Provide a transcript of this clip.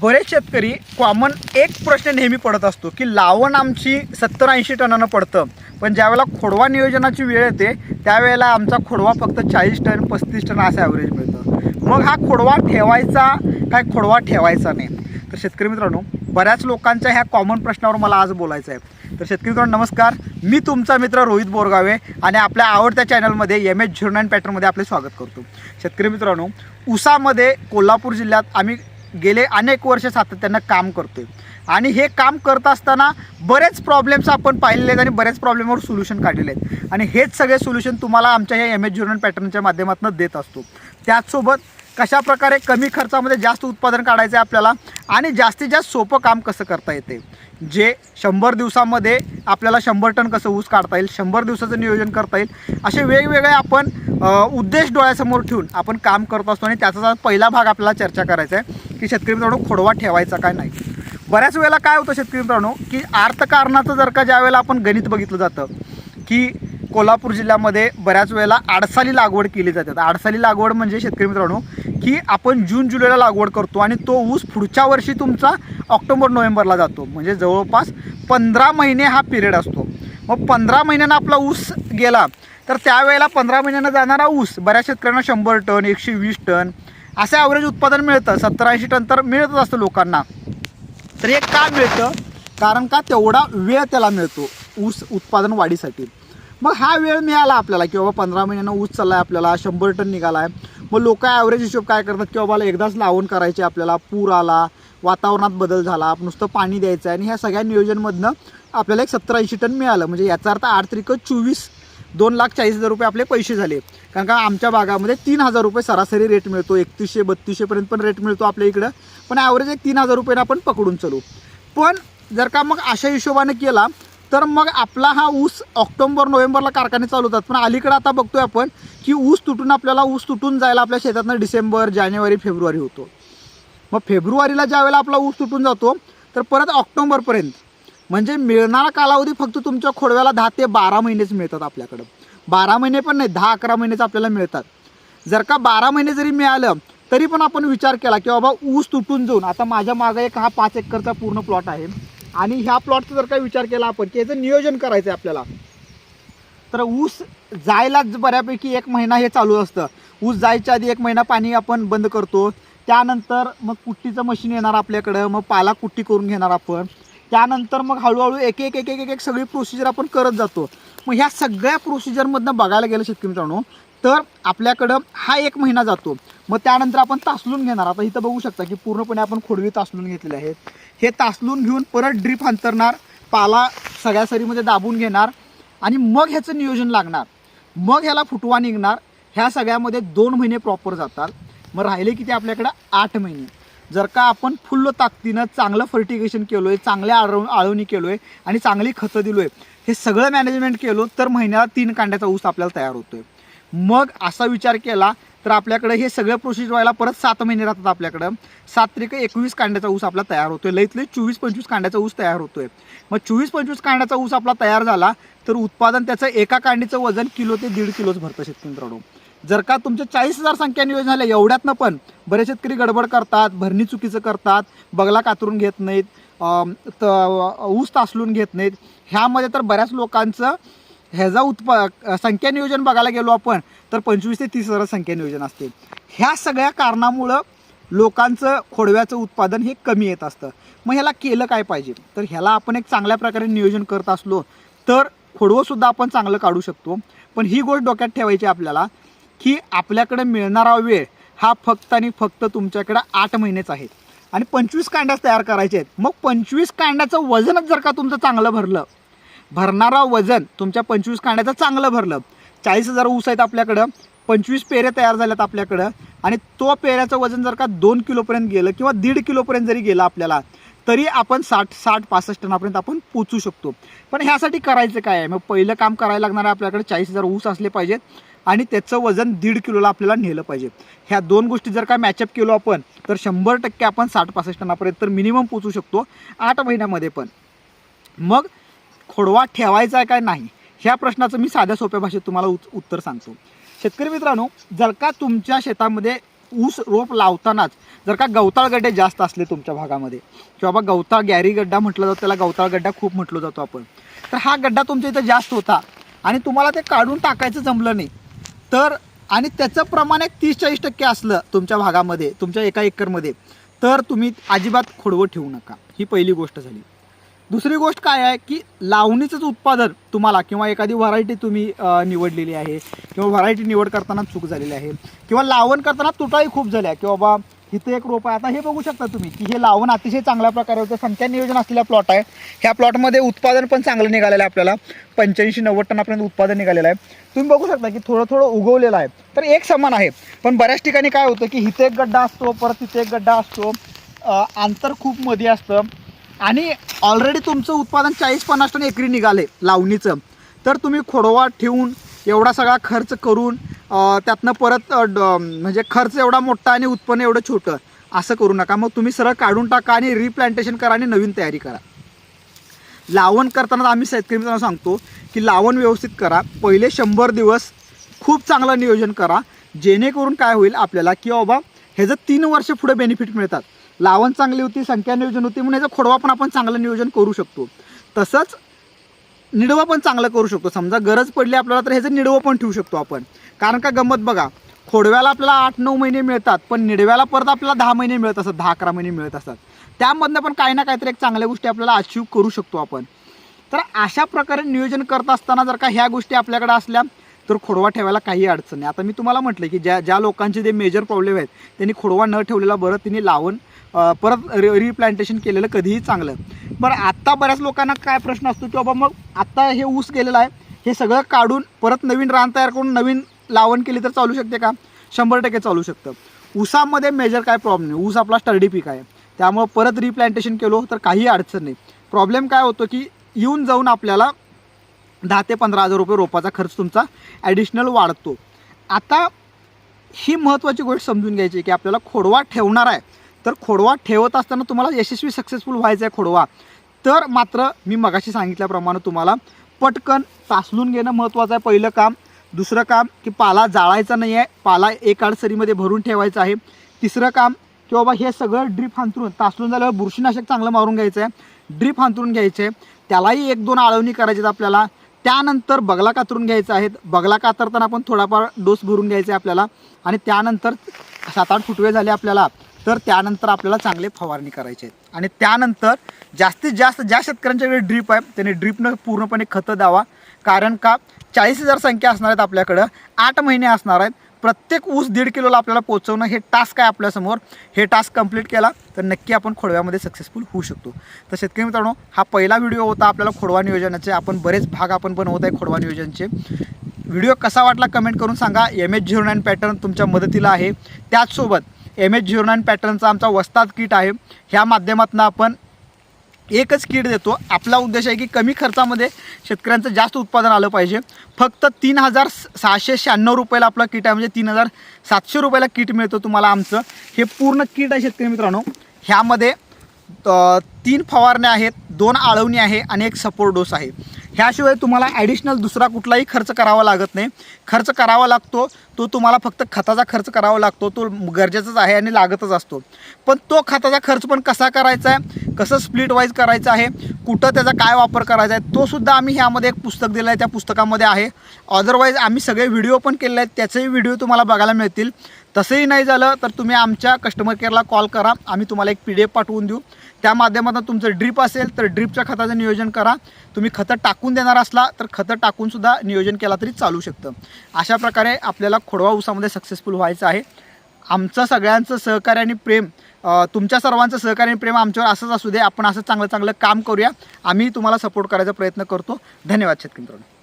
बरेच शेतकरी कॉमन एक प्रश्न नेहमी पडत असतो की लावण आमची सत्तर ऐंशी टनानं पडतं. पण ज्यावेळेला खोडवा नियोजनाची वेळ येते त्यावेळेला आमचा खोडवा फक्त चाळीस टन पस्तीस टन असं ॲव्हरेज मिळतं. मग हा खोडवा ठेवायचा काय खोडवा ठेवायचा नाही. तर शेतकरी मित्रांनो बऱ्याच लोकांच्या ह्या कॉमन प्रश्नावर मला आज बोलायचं आहे. तर शेतकरी मित्रांनो नमस्कार. मी तुमचा मित्र रोहित बोरगावे आणि आपल्या आवडत्या चॅनलमध्ये एम एच झिरो नाईन पॅटर्नमध्ये आपले स्वागत करतो. शेतकरी मित्रांनो उसामध्ये कोल्हापूर जिल्ह्यात आम्ही गेले अनेक वर्ष सातत्यानं काम करतोय. आणि हे काम करत असताना बरेच प्रॉब्लेम्स आपण पाहिलेले आहेत आणि बरेच प्रॉब्लेमवर सोल्युशन काढलेले आहेत. आणि हेच सगळे सोल्युशन तुम्हाला आमच्या या एम एच झिरो पॅटर्नच्या माध्यमातून देत असतो. त्याचसोबत कशा प्रकारे कमी खर्चामध्ये जास्त उत्पादन काढायचं आहे आपल्याला आणि जास्तीत जास्त सोपं काम कसं करता येते? जे शंभर दिवसामध्ये आपल्याला शंभर टन कसं ऊस काढता येईल शंभर दिवसाचं नियोजन करता येईल असे वेगवेगळे आपण उद्देश डोळ्यासमोर ठेवून आपण काम करत असतो आणि त्याचा पहिला भाग आपल्याला चर्चा करायचा आहे की शेतकरी मित्रांनो खोडवा ठेवायचा काय नाही. बऱ्याच वेळेला काय होतं शेतकरी मित्रांनो की अर्थकारणाचं जर का ज्या वेळेला आपण गणित बघितलं जातं की कोल्हापूर जिल्ह्यामध्ये बऱ्याच वेळेला आडसाली लागवड केली जाते. आडसाली लागवड म्हणजे शेतकरी मित्रांनो की आपण जून जुलैला लागवड करतो आणि तो ऊस पुढच्या वर्षी तुमचा ऑक्टोबर नोव्हेंबरला जातो. म्हणजे जवळपास पंधरा महिने हा पिरियड असतो. मग पंधरा महिन्यानं आपला ऊस गेला तर त्यावेळेला पंधरा महिन्यानं जाणारा ऊस बऱ्याच शेतकऱ्यांना शंभर टन एकशे वीस टन असे ॲव्हरेज उत्पादन मिळतं. सत्तर ऐंशी टन तर मिळतच असतं लोकांना. तर हे का मिळतं? कारण का तेवढा वेळ त्याला मिळतो ऊस उत्पादन वाढीसाठी. मग हा वेळ मिळाला आपल्याला की बाबा पंधरा महिन्यानं ऊस चालला आहे आपल्याला शंभर टन निघाला आहे मग लोक ॲव्हरेज हिशोब काय करतात? की बाबा एकदाच लावण करायचे आपल्याला. पूर आला वातावरणात बदल झाला नुसतं पाणी द्यायचं आहे. आणि ह्या सगळ्या नियोजनमधनं आपल्याला एक सत्तर ऐंशी टन मिळालं. म्हणजे याचा अर्थ आठ त्रिक चोवीस दोन लाख चाळीस हजार रुपये आपले पैसे झाले. कारण का आमच्या भागामध्ये तीन हजार रुपये सरासरी रेट मिळतो. एकतीसशे बत्तीसशेपर्यंत पण रेट मिळतो आपल्या इकडं. पण ॲव्हरेज एक तीन हजार रुपयानं आपण पकडून चालू. पण जर का मग अशा हिशोबाने केला तर मग आपला हा ऊस ऑक्टोबर नोव्हेंबरला कारखाने चालू होतात. पण अलीकडे आता बघतोय आपण की ऊस तुटून आपल्याला ऊस तुटून जायला आपल्या शेतातनं डिसेंबर जानेवारी फेब्रुवारी होतो. मग फेब्रुवारीला ज्यावेळेला आपला ऊस तुटून जातो तर परत ऑक्टोबरपर्यंत. म्हणजे मिळणारा कालावधी फक्त तुमच्या खोडव्याला दहा ते बारा महिनेच मिळतात आपल्याकडं. बारा महिने पण नाही दहा अकरा महिनेच आपल्याला मिळतात. जर का बारा महिने जरी मिळालं तरी पण आपण विचार केला की बाबा ऊस तुटून जाऊन आता माझ्या मागं एक हा पाच एकरचा पूर्ण प्लॉट आहे. आणि ह्या प्लॉटचा जर काही विचार केला आपण की याचं नियोजन करायचं आहे आपल्याला तर ऊस जायलाच बऱ्यापैकी एक महिना हे चालू असतं. ऊस जायच्या आधी एक महिना पाणी आपण बंद करतो. त्यानंतर मग कुट्टीचं मशीन येणार आपल्याकडं मग पाला कुट्टी करून घेणार आपण. त्यानंतर मग हळूहळू एक एक एक एक एक एक सगळी प्रोसिजर आपण करत जातो. मग ह्या सगळ्या प्रोसिजरमधनं बघायला गेलं शेतकरी मित्रांनो तर आपल्याकडं हा एक महिना जातो. मग त्यानंतर आपण तासलून घेणार. आता इथं बघू शकता की पूर्णपणे आपण खोडवी तासलून घेतलेले आहेत. हे तासलून घेऊन परत ड्रीप अंतरणार पाला सगळ्या सरीमध्ये दाबून घेणार आणि मग ह्याचं नियोजन लागणार. मग ह्याला फुटवा निघणार. ह्या सगळ्यामध्ये दोन महिने प्रॉपर जातात. मग राहिले किती आपल्याकडं? आठ महिने. जर का आपण फुल्ल ताकदीनं चांगलं फर्टिगेशन केलो आहे चांगल्या आळव आळवणी केलो आहे आणि चांगली खतं दिलो आहे हे सगळं मॅनेजमेंट केलो तर महिन्याला तीन कांड्याचा ऊस आपल्याला तयार होतो आहे मग असा विचार केला तर आपल्याकडे हे सगळं प्रोसेस व्हायला परत सात महिने राहतात आपल्याकडं. सात त्रिक एकवीस कांड्याचा ऊस आपला तयार होतोय. लईत लई चोवीस पंचवीस कांड्याचा ऊस तयार होतोय. मग चोवीस पंचवीस कांड्याचा ऊस आपला तयार झाला तर उत्पादन त्याचं एका कांडीचं वजन किलो ते दीड किलोच भरतं शेतकरी मित्रांनो. जर का तुमच्या चाळीस हजार संख्या नियोजन झाल्या एवढ्यातनं पण बरेच शेतकरी गडबड करतात भरणी चुकीचं करतात बगला कातरून घेत नाहीत त ऊस तासलून घेत नाहीत. ह्यामध्ये तर बऱ्याच लोकांचं ह्याचा उत्पा संख्या नियोजन बघायला गेलो आपण तर पंचवीस ते तीस हजार संख्या नियोजन असते. ह्या सगळ्या कारणामुळं लोकांचं खोडव्याचं उत्पादन हे कमी येत असतं. मग ह्याला केलं काय पाहिजे? तर ह्याला आपण एक चांगल्या प्रकारे नियोजन करत असलो तर खोडवंसुद्धा आपण चांगलं काढू शकतो. पण ही गोष्ट डोक्यात ठेवायची आपल्याला की आपल्याकडे मिळणारा वेळ हा फक्त आणि फक्त तुमच्याकडे आठ महिनेच आहे आणि पंचवीस कांड्याच तयार करायचे आहेत. मग पंचवीस कांड्याचं वजनच जर का तुमचं चांगलं भरलं भरणारा वजन तुमच्या पंचवीस कांड्याचं चांगलं भरलं. चाळीस हजार ऊस आहेत आपल्याकडं. पंचवीस पेरे तयार झाल्यात आपल्याकडं. आणि तो पेऱ्याचं वजन जर का दोन किलोपर्यंत गेलं किंवा दीड किलोपर्यंत जरी गेलं आपल्याला तरी आपण साठ साठ पासष्ट टनापर्यंत आपण पोचू शकतो. पण ह्यासाठी करायचं काय आहे? मग पहिलं काम करायला लागणार आहे आपल्याकडे चाळीस हजार ऊस असले पाहिजेत आणि त्याचं वजन दीड किलोला आपल्याला नेलं पाहिजे. ह्या दोन गोष्टी जर का मॅचअप केलो आपण तर शंभर टक्के आपण साठ पासष्ट टनापर्यंत तर मिनिमम पोचू शकतो आठ महिन्यामध्ये पण. मग खोडवा ठेवायचा आहे काय नाही? ह्या प्रश्नाचं मी साध्या सोप्या भाषेत तुम्हाला उत- उत्तर सांगतो. शेतकरी मित्रांनो जर का तुमच्या शेतामध्ये ऊस रोप लावतानाच जर का गवताळ गड्डे जास्त असले तुमच्या भागामध्ये किंवा बा गवताळ गॅरी गड्डा म्हटलं जातं त्याला गवताळ गड्डा खूप म्हटलं जातो आपण तर हा गड्डा तुमच्या इथं जास्त होता आणि तुम्हाला ते काढून टाकायचं जमलं नाही तर आणि त्याचं प्रमाण एक तीस चाळीस टक्के असलं तुमच्या भागामध्ये तुमच्या एका एकरमध्ये तर तुम्ही अजिबात खोडवं ठेवू नका. ही पहिली गोष्ट झाली. दुसरी गोष्ट काय आहे की लावणीचंच उत्पादन तुम्हाला किंवा एखादी व्हरायटी तुम्ही निवडलेली आहे किंवा व्हरायटी निवड करताना चूक झालेली आहे किंवा लावण करताना तुटाही खूप झाल्या की बाबा इथे एक रोप आहे. आता हे बघू शकता तुम्ही की हे लावण अतिशय चांगल्या प्रकारे होतं संख्या नियोजन असलेला प्लॉट आहे. ह्या प्लॉटमध्ये उत्पादन पण चांगलं निघालेलं आहे आपल्याला. पंच्याऐंशी नव्वद टनापर्यंत उत्पादन निघालेलं आहे. तुम्ही बघू शकता की थोडं थोडं उगवलेलं आहे. तर एक समान आहे. पण बऱ्याच ठिकाणी काय होतं की इथे एक गड्डा असतो परत तिथे एक गड्डा असतो. अंतर खूप मध्ये असतं. आणि ऑलरेडी तुमचं उत्पादन चाळीस पन्नास टन एकरी निघाले लावणीचं. तर तुम्ही खोडवा ठेवून एवढा सगळा खर्च करून त्यातनं परत ड- म्हणजे खर्च एवढा मोठा आणि उत्पन्न एवढं छोटं असं करू नका. मग तुम्ही सरळ काढून टाका आणि रिप्लांटेशन करा आणि नवीन तयारी करा. लावण करताना आम्ही शेतकरी मित्रांना सांगतो की लावण व्यवस्थित करा. पहिले शंभर दिवस खूप चांगलं नियोजन करा. जेणेकरून काय होईल आपल्याला की बाबा ह्याचं तीन वर्ष पुढे बेनिफिट मिळतात. लावण चांगली होती संख्या नियोजन होती म्हणून ह्याचं खोडवा पण आपण चांगलं नियोजन करू शकतो. तसंच निडवं पण चांगलं करू शकतो. समजा गरज पडली आपल्याला तर ह्याचं निडवं पण ठेवू शकतो आपण. कारण का गंमत बघा खोडव्याला आपल्याला आठ नऊ महिने मिळतात पण निडव्याला परत आपल्याला दहा महिने मिळत असतात दहा अकरा महिने मिळत असतात. त्यामधनं पण काही ना काहीतरी एक चांगल्या गोष्टी आपल्याला अचीव करू शकतो आपण. तर अशा प्रकारे नियोजन करत असताना जर का ह्या गोष्टी आपल्याकडे असल्या तर खोडवा ठेवायला काही अडचण नाही. आता मी तुम्हाला म्हटलं की ज्या ज्या लोकांचे जे मेजर प्रॉब्लेम आहेत त्यांनी खोडवा न ठेवलेला बरं त्यांनी लावून परत रि रिप्लांटेशन केलेलं कधीही चांगलं. बरं आत्ता बऱ्याच लोकांना काय प्रश्न असतो की बाबा मग आत्ता हे ऊस गेलेलं आहे हे सगळं काढून परत नवीन रान तयार करून नवीन लावण केली तर चालू शकते का? शंभर टक्के चालू शकतं. ऊसामध्ये मेजर काय प्रॉब्लेम नाही. ऊस आपला स्टर्डी पीक आहे. त्यामुळं परत रिप्लांटेशन केलो तर काही अडचण नाही. प्रॉब्लेम काय होतो की येऊन जाऊन आपल्याला दहा ते पंधरा हजार रुपये रोपाचा खर्च तुमचा ॲडिशनल वाढतो. आता ही महत्त्वाची गोष्ट समजून घ्यायची की आपल्याला खोडवा ठेवणार आहे. तर खोडवा ठेवत असताना तुम्हाला यशस्वी सक्सेसफुल व्हायचं आहे खोडवा. तर मात्र मी मगाशी सांगितल्याप्रमाणे तुम्हाला पटकन तासलून घेणं महत्त्वाचं आहे. पहिलं काम. दुसरं काम की पाला जाळायचा नाही आहे पाला एक आडसरीमध्ये भरून ठेवायचा आहे. तिसरं काम की बाबा हे सगळं ड्रीप हांतरून तासलून झाल्यावर बुरशीनाशक चांगलं मारून घ्यायचं आहे ड्रीप हांतरून घ्यायचं आहे त्यालाही एक दोन आळवणी करायची आपल्याला. त्यानंतर बगला कातरून घ्यायचा आहे बगला कातरताना आपण थोडाफार डोस भरून घ्यायचा आहे आपल्याला. आणि त्यानंतर सात आठ फुटवे झाले आपल्याला. तर त्यानंतर आपल्याला चांगले फवारणी करायची आहे आणि त्यानंतर जास्तीत जास्त ज्या शेतकऱ्यांच्याकडे ड्रीप आहे त्याने ड्रीपनं पूर्णपणे खतं द्यावा. कारण का? चाळीस हजार संख्या असणार आहेत आपल्याकडं. आठ महिने असणार आहेत. प्रत्येक ऊस दीड किलोला आपल्याला पोचवणं हे टास्क आहे आपल्यासमोर हे टास्क कंप्लीट केला तर नक्की आपण खोडव्यामध्ये सक्सेसफुल होऊ शकतो. तर शेतकरी मित्रांनो हा पहिला व्हिडिओ होता आपल्याला खोडवा नियोजनाचे. आपण बरेच भाग आपण बनवत आहे खोडवा नियोजनचे. व्हिडिओ कसा वाटला कमेंट करून सांगा. M H zero nine pattern तुमच्या मदतीला आहे. त्याचसोबत एम एच झिरो नाईन पॅटर्नचा आमचा वस्ताद किट आहे. ह्या माध्यमातून आपण एकच कीड देतो. आपला उद्देश आहे की कमी खर्चामध्ये शेतकऱ्यांचं जास्त उत्पादन आलं पाहिजे. फक्त तीन हजार सहाशे शहाण्णव रुपयाला आपलं किट आहे. म्हणजे तीन हजार सातशे रुपयाला किट मिळतं तुम्हाला आमचं. हे पूर्ण किट आहे शेतकरी मित्रांनो. ह्यामध्ये तीन फवारण्या आहेत दोन आळवणी आहे आणि एक सपोर्ट डोस आहे. ह्याशिवाय तुम्हाला ॲडिशनल दुसरा कुठलाही खर्च करावा लागत नाही. खर्च करावा लागतो तो तुम्हाला फक्त खताचा खर्च करावा लागतो तो गरजेचाच आहे आणि लागतच असतो. पण तो खताचा खर्च पण कसा करायचा आहे? कसं स्प्लिट वाईज करायचं आहे? कुठं त्याचा काय वापर करायचा आहे? तोसुद्धा आम्ही ह्यामध्ये एक पुस्तक दिलं आहे त्या पुस्तकामध्ये आहे. अदरवाईज आम्ही सगळे व्हिडिओ पण केलेले आहेत त्याचेही व्हिडिओ तुम्हाला बघायला मिळतील. तसंही नाही झालं तर तुम्ही आमच्या कस्टमर केअरला कॉल करा. आम्ही तुम्हाला एक पी डी एफ पाठवून देऊ. त्या माध्यमातून तुमचं ड्रीप असेल तर ड्रीपच्या खताचं नियोजन करा. तुम्ही खतं टाकून देणार असला तर खतं टाकूनसुद्धा नियोजन केला तरी चालू शकतं. अशा प्रकारे आपल्याला खोडवा ऊसामध्ये सक्सेसफुल व्हायचं आहे. आमचं सगळ्यांचं सहकार्य आणि प्रेम तुमच्या सर्वांचं सहकार्य आणि प्रेम आमच्यावर असंच असू दे. आपण असं चांगलं चांगलं काम करूया. आम्ही तुम्हाला सपोर्ट करायचा प्रयत्न करतो. धन्यवाद शेतकरी मित्रांनो.